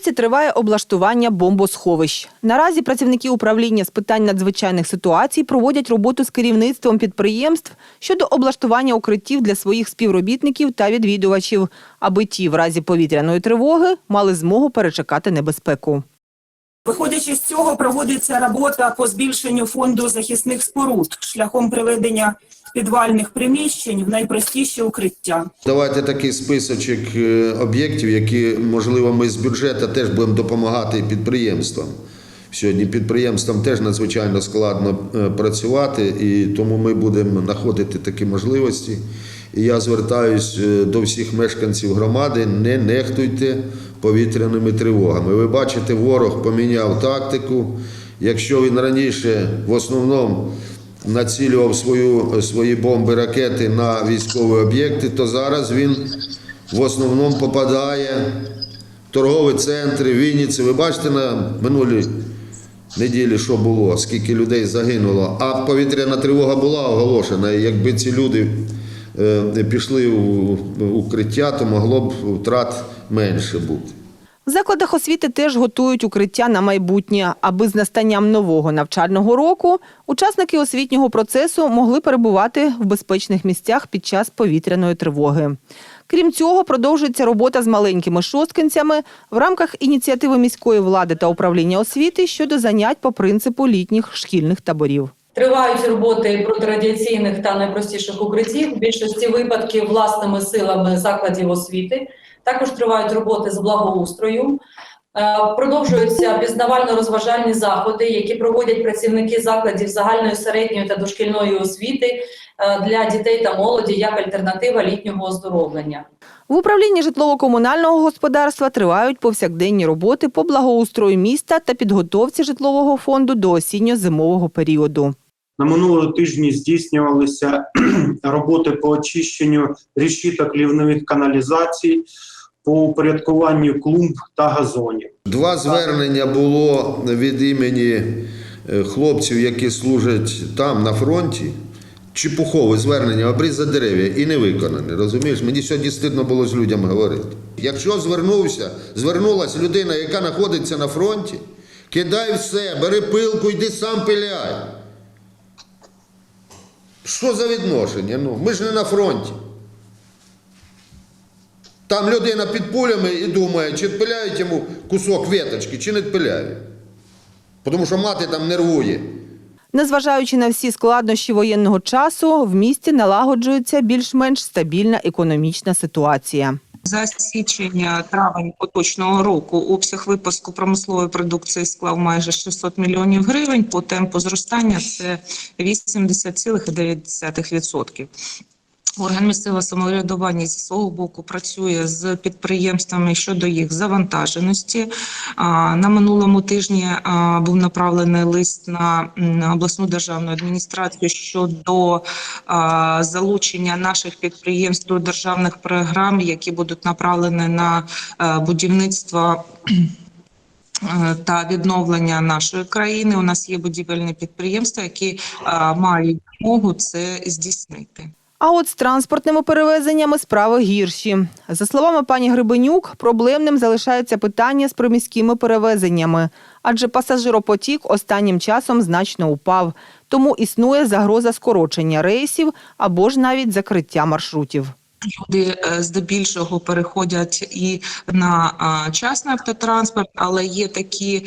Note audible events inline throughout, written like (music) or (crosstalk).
мості триває облаштування бомбосховищ. Наразі працівники управління з питань надзвичайних ситуацій проводять роботу з керівництвом підприємств щодо облаштування укриттів для своїх співробітників та відвідувачів, аби ті в разі повітряної тривоги мали змогу перечекати небезпеку. Виходячи з цього, проводиться робота по збільшенню фонду захисних споруд шляхом приведення підвальних приміщень в найпростіші укриття. Давайте такий списочок е, об'єктів, які, можливо, ми з бюджету теж будемо допомагати підприємствам. Сьогодні підприємствам теж надзвичайно складно е, працювати, і тому ми будемо знаходити такі можливості. І я звертаюсь е, до всіх мешканців громади: не нехтуйте повітряними тривогами. Ви бачите, ворог поміняв тактику. Якщо він раніше в основному націлював свою, свої бомби, ракети на військові об'єкти, то зараз він в основному попадає в торгові центри, Вінниці. Ви бачите на минулій неділі, що було, скільки людей загинуло. А повітряна тривога була оголошена. І якби ці люди пішли у укриття, то могло б втрат менше бути. В закладах освіти теж готують укриття на майбутнє, аби з настанням нового навчального року учасники освітнього процесу могли перебувати в безпечних місцях під час повітряної тривоги. Крім цього, продовжується робота з маленькими шосткинцями в рамках ініціативи міської влади та управління освіти щодо занять по принципу літніх шкільних таборів. Тривають роботи протирадіаційних та найпростіших укриттів. В більшості випадків власними силами закладів освіти. Також тривають роботи з благоустрою. Е, Продовжуються пізнавально-розважальні заходи, які проводять працівники закладів загальної середньої та дошкільної освіти е, для дітей та молоді як альтернатива літнього оздоровлення. В управлінні житлово-комунального господарства тривають повсякденні роботи по благоустрою міста та підготовці житлового фонду до осінньо-зимового періоду. На минулому тижні здійснювалися (clears throat) роботи по очищенню решіток лівневих каналізацій, по упорядкуванню клумб та газонів. Два звернення було від імені е, хлопців, які служать там на фронті. Чепухове звернення обрізати дерев'я і не виконане. Розумієш, мені сьогодні стидно було з людьми говорити. Якщо звернувся, звернулася людина, яка знаходиться на фронті, кидай все, бери пилку, йди сам пиляй. Що за відношення? Ну, ми ж не на фронті. Там людина під пулями і думає, чи відпиляють йому кусок веточки, чи не відпиляють. Тому що мати там нервує. Незважаючи на всі складнощі воєнного часу, в місті налагоджується більш-менш стабільна економічна ситуація. За січень-травень поточного року обсяг випуску промислової продукції склав майже 600 мільйонів гривень. По темпу зростання це 80,9%. Орган місцевого самоврядування зі свого боку працює з підприємствами щодо їх завантаженості. На минулому тижні був направлений лист на обласну державну адміністрацію щодо залучення наших підприємств до державних програм, які будуть направлені на е, будівництво. е, Та відновлення нашої країни у нас є будівельні підприємства, які мають змогу це здійснити. А от з транспортними перевезеннями справи гірші. За словами пані Грибенюк, проблемним залишається питання з приміськими перевезеннями, адже пасажиропотік останнім часом значно упав. Тому існує загроза скорочення рейсів або ж навіть закриття маршрутів. Люди е, здебільшого переходять і на а, частний автотранспорт, але є такі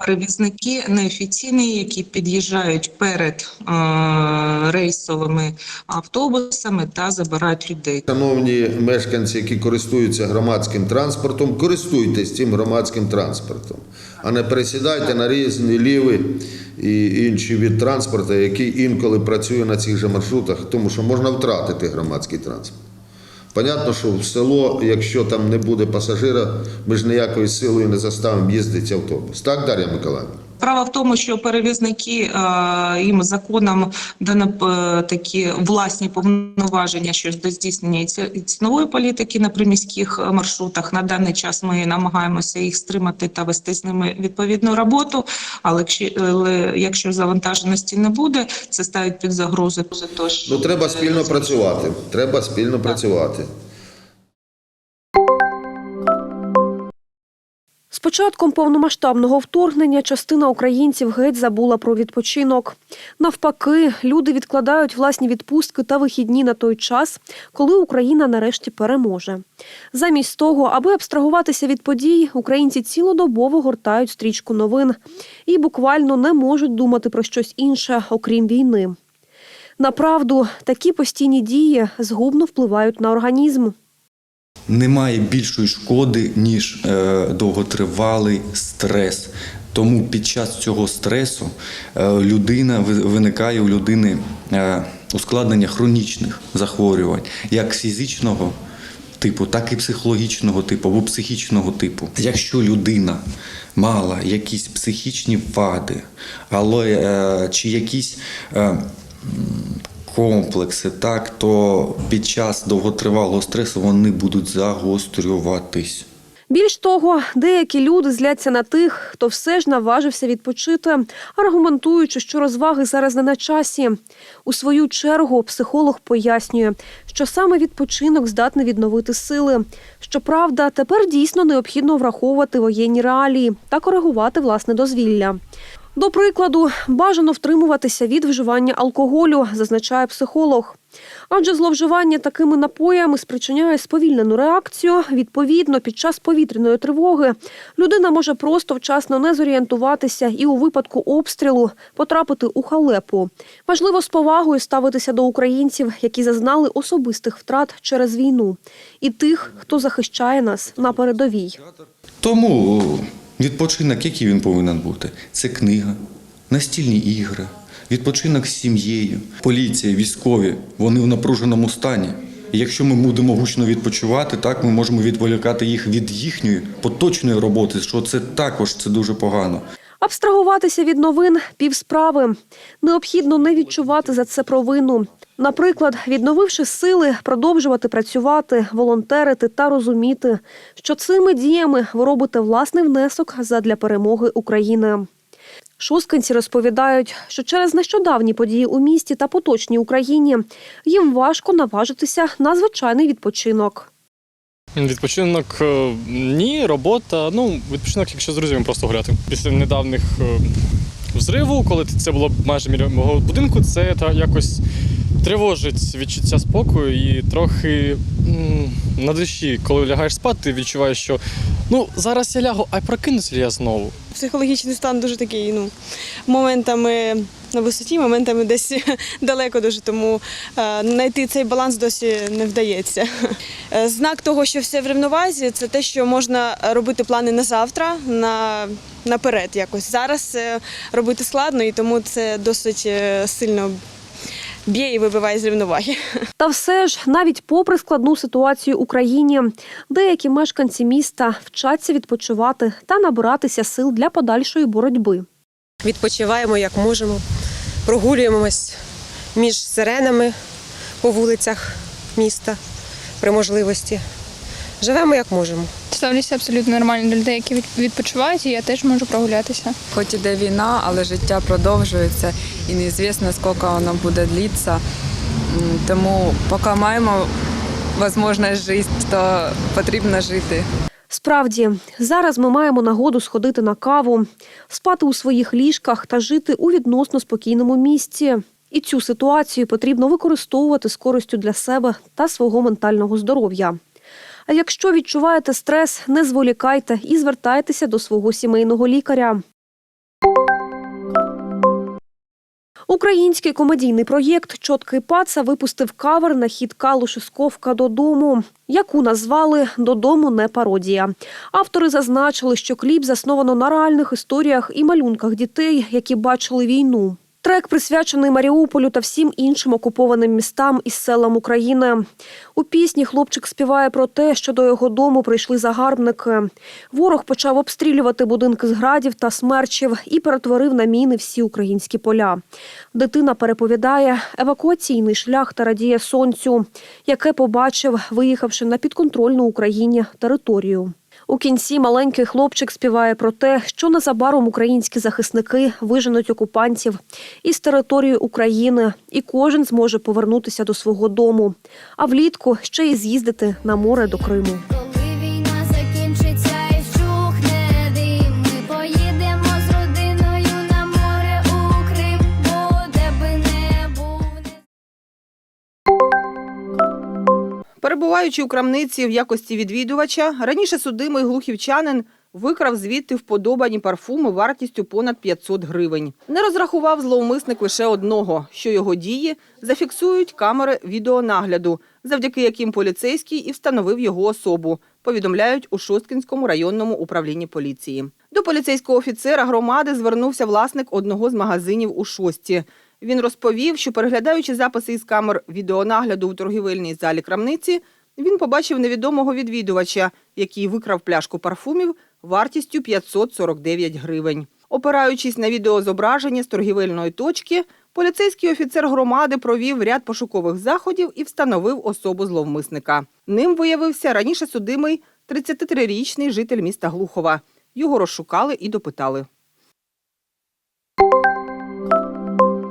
перевізники неофіційні, які під'їжджають перед рейсовими автобусами та забирають людей. Шановні мешканці, які користуються громадським транспортом, користуйтесь цим громадським транспортом, а не пересідайте на різні ліви і інші від транспорту, який інколи працює на цих же маршрутах, тому що можна втратити громадський транспорт. Понятно, що в село, якщо там не буде пасажира, ми ж ніякою силою не заставимо їздити автобус. Так, Дар'я Миколаївна? Справа в тому, що перевізники е, їм законом дано е, такі власні повноваження щодо здійснення ці- цінової політики на приміських е, маршрутах. На даний час ми намагаємося їх стримати та вести з ними відповідну роботу. Але якщо, завантаженості не буде, це ставить під загрозу. Ну, треба спільно працювати. Треба спільно працювати. Початком повномасштабного вторгнення частина українців геть забула про відпочинок. Навпаки, люди відкладають власні відпустки та вихідні на той час, коли Україна нарешті переможе. Замість того, аби абстрагуватися від подій, українці цілодобово гортають стрічку новин і буквально не можуть думати про щось інше, окрім війни. Направду, такі постійні дії згубно впливають на організм. Немає більшої шкоди, ніж е, довготривалий стрес. Тому під час цього стресу е, людина виникає у людини е, ускладнення хронічних захворювань, як фізичного типу, так і психологічного типу або психічного типу. Якщо людина мала якісь психічні вади, але чи якісь комплекси, так то під час довготривалого стресу вони будуть загострюватись. Більш того, деякі люди зляться на тих, хто все ж наважився відпочити, аргументуючи, що розваги зараз не на часі. У свою чергу психолог пояснює, що саме відпочинок здатний відновити сили. Щоправда, тепер дійсно необхідно враховувати воєнні реалії та коригувати власне дозвілля. До прикладу, бажано втримуватися від вживання алкоголю, зазначає психолог. Адже зловживання такими напоями спричиняє сповільнену реакцію. Відповідно, під час повітряної тривоги людина може просто вчасно не зорієнтуватися і у випадку обстрілу потрапити у халепу. Важливо з повагою ставитися до українців, які зазнали особистих втрат через війну, і тих, хто захищає нас на передовій. Тому відпочинок, який він повинен бути? Це книга, настільні ігри, відпочинок з сім'єю, поліція, військові, вони в напруженому стані. І якщо ми будемо гучно відпочивати, так ми можемо відволікати їх від їхньої поточної роботи, що це також це дуже погано. Абстрагуватися від новин півсправи. Необхідно не відчувати за це провину. Наприклад, відновивши сили, продовжувати працювати, волонтерити та розуміти, що цими діями ви робите власний внесок задля перемоги України. Шосткинці розповідають, що через нещодавні події у місті та поточній Україні їм важко наважитися на звичайний відпочинок. Відпочинок е, ні, робота. Ну, відпочинок, якщо з друзями просто гуляти. Після недавніх е, взриву, коли це було майже біля мого будинку, це та якось тривожить відчуття спокою і трохи на душі, коли лягаєш спати, ти відчуваєш, що ну зараз я лягу, а прокинуся я знову. Психологічний стан дуже такий, ну, моментами на висоті, моментами десь (laughs) далеко дуже, тому е, знайти цей баланс досі не вдається. Е, Знак того, що все в рівновазі, це те, що можна робити плани на завтра, на, наперед якось. Зараз е, робити складно, і тому це досить сильно б'є і вибиває з рівноваги. Та все ж, навіть попри складну ситуацію в Україні, деякі мешканці міста вчаться відпочивати та набиратися сил для подальшої боротьби. відпочиваємо як можемо, прогулюємось між сиренами по вулицях міста при можливості. Живемо як можемо. Ставлюся абсолютно нормально до людей, які відпочивають, і я теж можу прогулятися. Хоч іде війна, але життя продовжується і неізвісно, скільки воно буде длитися. Тому поки маємо можливість жити, то потрібно жити. Справді, зараз ми маємо нагоду сходити на каву, спати у своїх ліжках та жити у відносно спокійному місці. І цю ситуацію потрібно використовувати з користю для себе та свого ментального здоров'я. А якщо відчуваєте стрес, не зволікайте і звертайтеся до свого сімейного лікаря. Український комедійний проєкт Чоткий паца випустив кавер на хіт Калуші Сковка додому, яку назвали Додому не пародія. Автори зазначили, що кліп засновано на реальних історіях і малюнках дітей, які бачили війну. Трек присвячений Маріуполю та всім іншим окупованим містам і селам України. У пісні хлопчик співає про те, що до його дому прийшли загарбники. Ворог почав обстрілювати будинки з градів та смерчів і перетворив на міни всі українські поля. Дитина переповідає евакуаційний шлях та радіє сонцю, яке побачив, виїхавши на підконтрольну Україні територію. У кінці маленький хлопчик співає про те, що незабаром українські захисники виженуть окупантів із території України, і кожен зможе повернутися до свого дому. А влітку ще й з'їздити на море до Криму. Перебуваючи у крамниці в якості відвідувача, раніше судимий глухівчанин викрав звідти вподобані парфуми вартістю понад 500 гривень. Не розрахував зловмисник лише одного, що його дії зафіксують камери відеонагляду, завдяки яким поліцейський і встановив його особу, повідомляють у Шосткінському районному управлінні поліції. До поліцейського офіцера громади звернувся власник одного з магазинів у Шості. Він розповів, що переглядаючи записи із камер відеонагляду у торгівельній залі крамниці, він побачив невідомого відвідувача, який викрав пляшку парфумів вартістю 549 гривень. Опираючись на відеозображення з торгівельної точки, поліцейський офіцер громади провів ряд пошукових заходів і встановив особу зловмисника. Ним виявився раніше судимий 33-річний житель міста Глухова. Його розшукали і допитали.